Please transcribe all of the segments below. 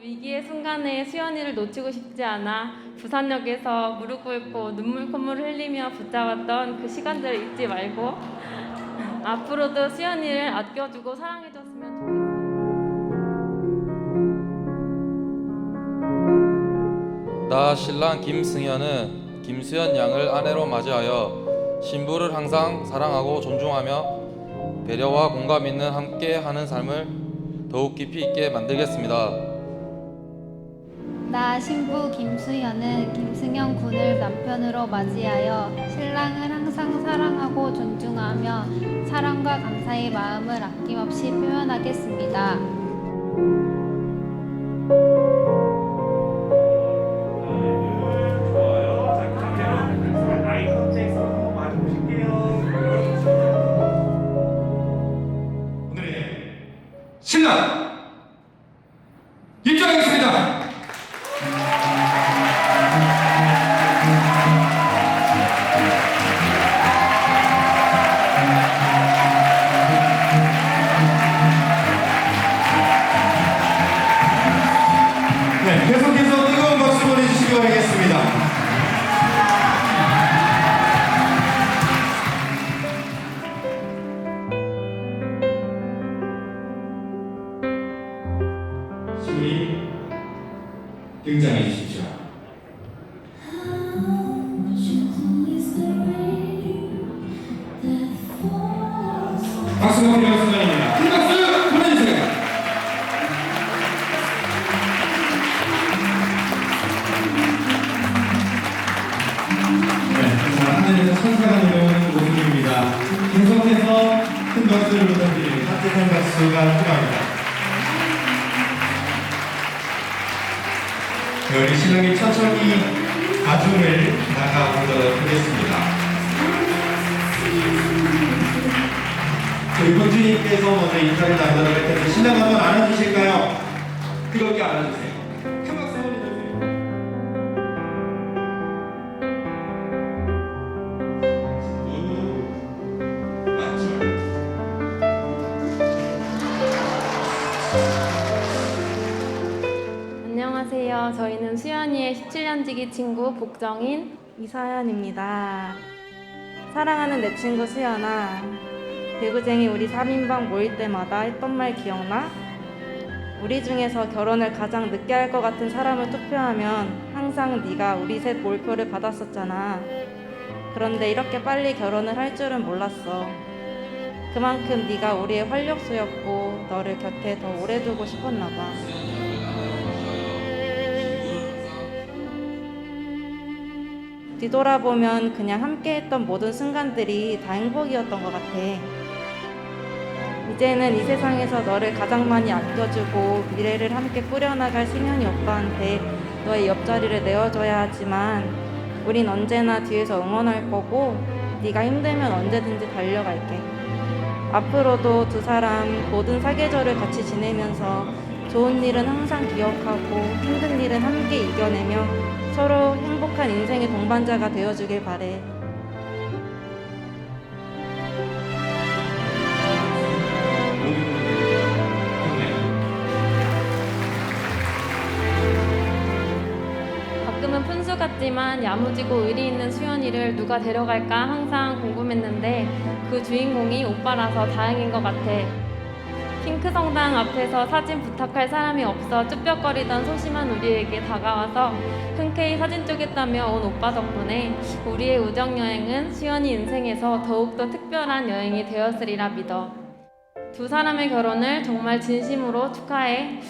위기의 순간에 수연이를 놓치고 싶지 않아 부산역에서 무릎 꿇고 눈물 콧물 흘리며 붙잡았던 그 시간들을 잊지 말고 앞으로도 수연이를 아껴주고 사랑해줬으면 좋겠어. 나 신랑 김승현은 김수현 양을 아내로 맞이하여 신부를 항상 사랑하고 존중하며 배려와 공감 있는 함께 하는 삶을 더욱 깊이 있게 만들겠습니다. 나 신부 김수현은 김승현 군을 남편으로 맞이하여 신랑을 항상 사랑하고 존중하며 사랑과 감사의 마음을 아낌없이 표현하겠습니다. 신랑 박수가 필요한 순간입니다. 큰 박수 보내주세요. 네, 하늘에서 천사가 내려오는 모습입니다. 계속해서 큰 박수를 부탁드립니다. 따뜻한 박수가 필요합니다. 네, 우리 신랑이 천천히 가슴을 나가보도록 하겠습니다. 우리 본주님께서 먼저 인사를 나누도록 할 텐데 신랑 한번 안아주실까요? 뜨겁게 안아주세요. 저희는 수연이의 17년지기 친구 복정인 이사연입니다. 사랑하는 내 친구 수연아. 배구쟁이 우리 3인방 모일 때마다 했던 말 기억나? 우리 중에서 결혼을 가장 늦게 할 것 같은 사람을 투표하면 항상 네가 우리 셋 몰표를 받았었잖아. 그런데 이렇게 빨리 결혼을 할 줄은 몰랐어. 그만큼 네가 우리의 활력소였고 너를 곁에 더 오래 두고 싶었나 봐. 뒤돌아보면 그냥 함께했던 모든 순간들이 다 행복이었던 것 같아. 이제는 이 세상에서 너를 가장 많이 아껴주고 미래를 함께 꾸려나갈 승현이 오빠한테 너의 옆자리를 내어줘야 하지만 우린 언제나 뒤에서 응원할 거고 네가 힘들면 언제든지 달려갈게. 앞으로도 두 사람 모든 사계절을 같이 지내면서 좋은 일은 항상 기억하고 힘든 일은 함께 이겨내며 서로 행복한 인생의 동반자가 되어주길 바래. 같지만 야무지고 의리 있는 수연이를 누가 데려갈까 항상 궁금했는데 그 주인공이 오빠라서 다행인 것 같아. 핑크 성당 앞에서 사진 부탁할 사람이 없어 쭈뼛거리던 소심한 우리에게 다가와서 흔쾌히 사진 찍겠다며 온 오빠 덕분에 우리의 우정 여행은 수연이 인생에서 더욱더 특별한 여행이 되었으리라 믿어. 두 사람의 결혼을 정말 진심으로 축하해.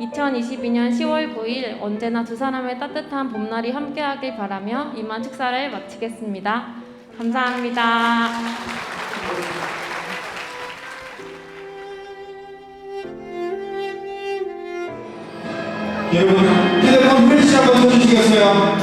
2022년 10월 9일 언제나 두 사람의 따뜻한 봄날이 함께하길 바라며 이만 축사를 마치겠습니다. 감사합니다. 여러분 휴대폰 플리시 한번 쳐주시겠어요?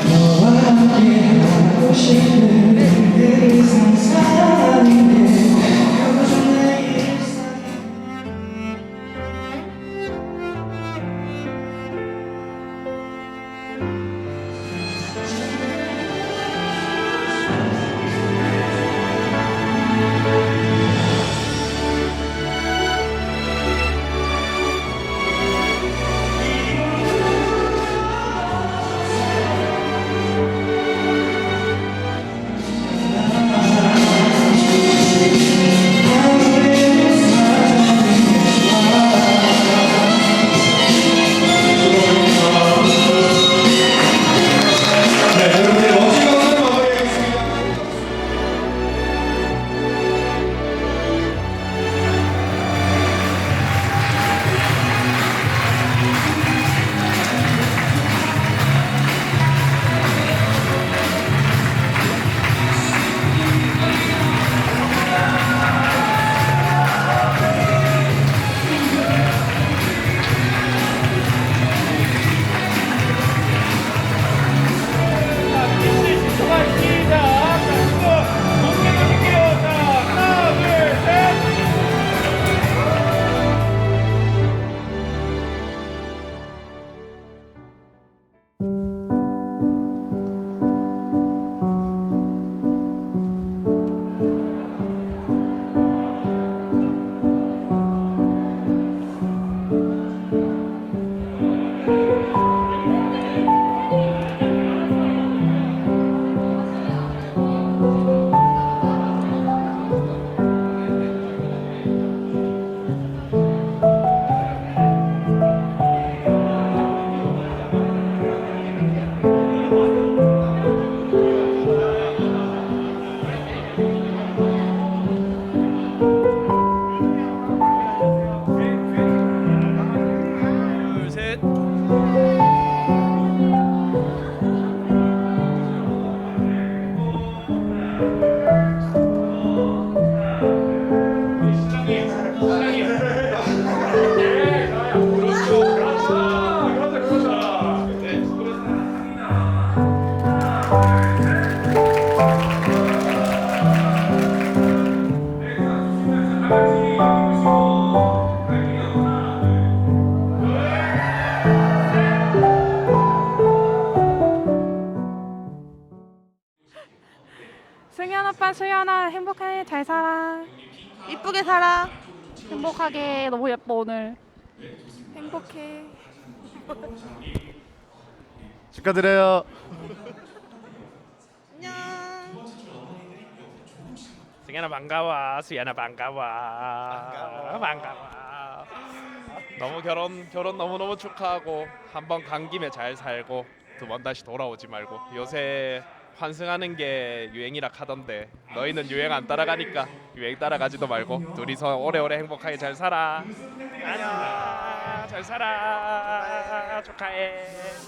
승현 오빠, 수연아 행복해 잘 살아. 이쁘게 살아. 행복하게 너무 예뻐 오늘. 행복해. 축하드려요. 승현아 반가워 수연아 반가워 반가워 반가워 너무 결혼 결혼 너무 너무 축하하고 한번 간 김에 잘 살고 두 번 다시 돌아오지 말고 요새 환승하는 게 유행이라 하던데 너희는 유행 안 따라가니까 유행 따라가지도 말고 둘이서 오래오래 행복하게 잘 살아. 안녕 잘 살아. 축하해.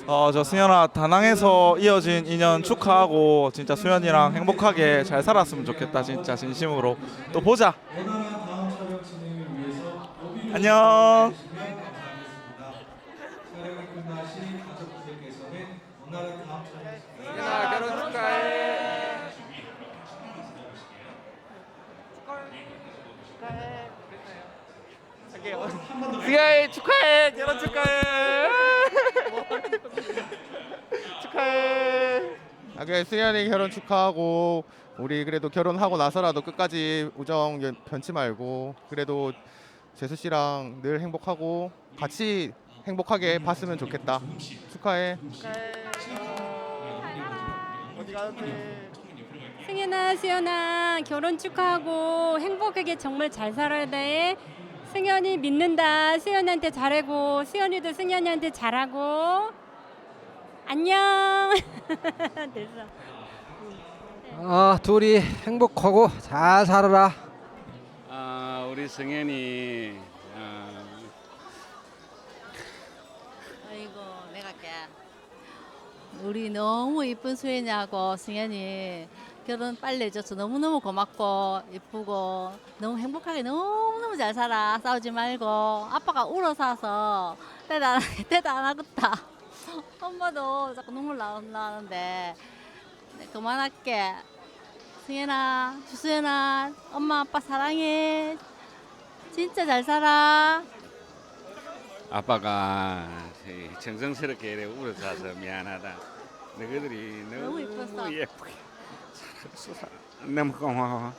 어, 저 승현아 다낭에서 이어진 인연 축하하고 진짜 수현이랑 행복하게 잘 살았으면 좋겠다 진짜 진심으로. 또 보자. 안녕. 승 승현이 축하해 결혼 축하해 축하해 아, 그래 수연이 결혼 축하하고 우리 그래도 결혼하고 나서라도 끝까지 우정 연- 변치 말고 그래도 재수 씨랑 늘 행복하고 같이 행복하게 봤으면 좋겠다. 축하해. 승현아, 수연아, 결혼 축하하고 행복하게 정말 잘 살아야 돼. 승현이 믿는다. 수연한테 잘하고, 수연이도 승현이한테 잘하고. 안녕. 됐어. 아 둘이 행복하고 잘 살아라. 아 우리 승현이 어, 아이고 내가 할게 우리 너무 이쁜 수연이하고 승현이 결혼 빨리 해줘서 너무너무 고맙고 이쁘고 너무 행복하게 너무너무 잘 살아. 싸우지 말고. 아빠가 울어서 와서 때도 안, 때도 안 하겠다. 엄마도 자꾸 눈물 나, 나는데. 네, 그만할게. 승현아 주수연아 엄마 아빠 사랑해. 진짜 잘 살아. 아빠가 정성스럽게 울어서 미안하다. 너희들이 너무 너무. 예쁘게 살았어. 너무 고마워.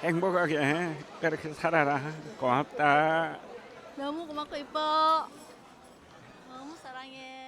행복하게 그렇게 살아라. 고맙다. 너무 고맙고 이뻐. 너무 사랑해.